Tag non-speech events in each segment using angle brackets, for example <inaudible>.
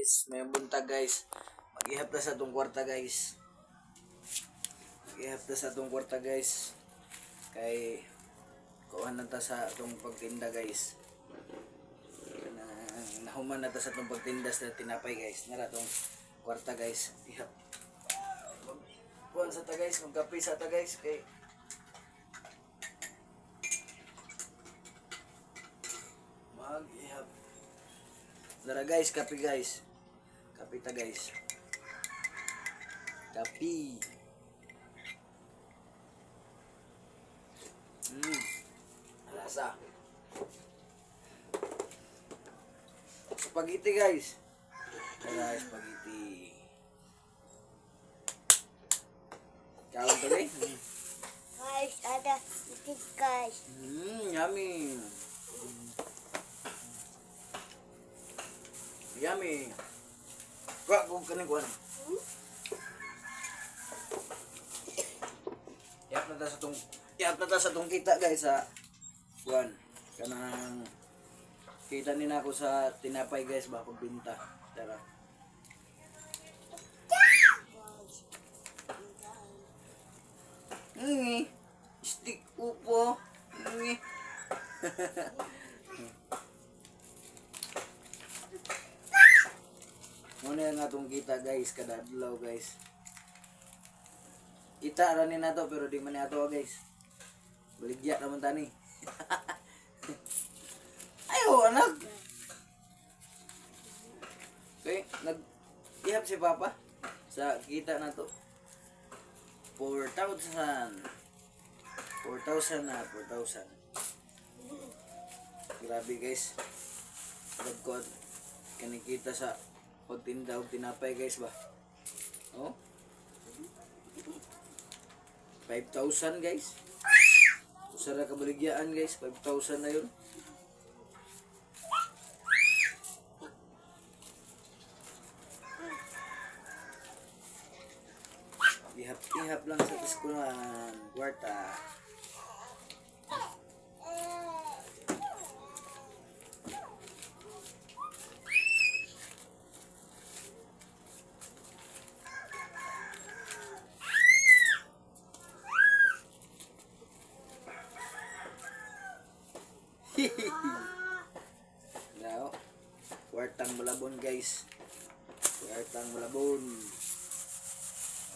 Is may buntag guys. Mag-ihap na sa tong kwarta guys. Mag-ihap na sa tong kwarta guys. Kay kuha na ta sa tong pagtinda guys. Na, nahuman na ta sa tong pagtinda sa tinapay guys. Nara tong kwarta guys. Ihap. Kuha sa ta guys. Magkape sa ta guys. Kay mag-ihap. Nara guys, kape guys. Kape ta guys. Kape. Mm. Lasa. Spaghetti guys. Tara, spaghetti. Kawan to eh. Guys, <laughs> ada itik guys. Mm, yummy. Yummy. Kuha ko kanin kuha na. Yap na ta sa tong yap na ta sa tong kita guys sa kuan kanang kita ni nako sa tinapay guys ba pagbinta. Tara. Ngi. Stick upo. Ngi. <laughs> Muna yung atong kita guys, kada adlaw guys. Kita ra ni nato pero di man ato guys. Baligya naman tani. <laughs> Ayo anak. Okay, nag ihap si Papa sa kita na to. 4,000. 4,000 na, 4,000. Grabe guys. Pagkod, kanikita sa pagtinda o tinapay guys ba? Oh? 5,000 guys. Usara kabaligyaan guys, 5,000 na yun. Ihap-ihap lang sa. Kwarta. Now, kwartang malabon guys. Kwartang malabon.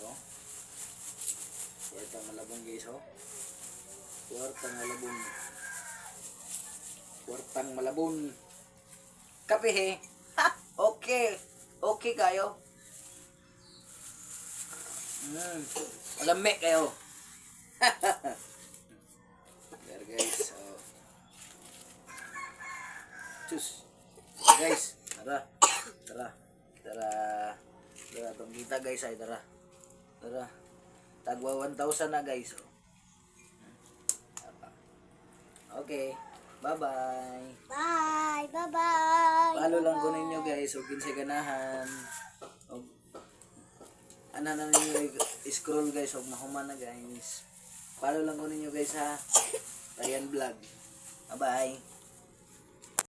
Oh. Kwartang malabon guys oh. Kwartang malabon. Kwartang malabon. Kape he. Ha! Okay. Okay kayo. Hmm. Malamig kayo. <laughs> There guys. Oh. Cus. Guys, tara. Tara. Tara. Kita guys ay tara. Tara. Tagwa 1,000 na guys. Oh. Okay. Bye-bye. Bye, bye bye. Follow lang ko ninyo guys. Huwag sa ganahan. Huwag ano na ninyo scroll guys. Huwag mahuman na guys. Follow lang ko ninyo guys ha. Ryan Vlog. Bye-bye.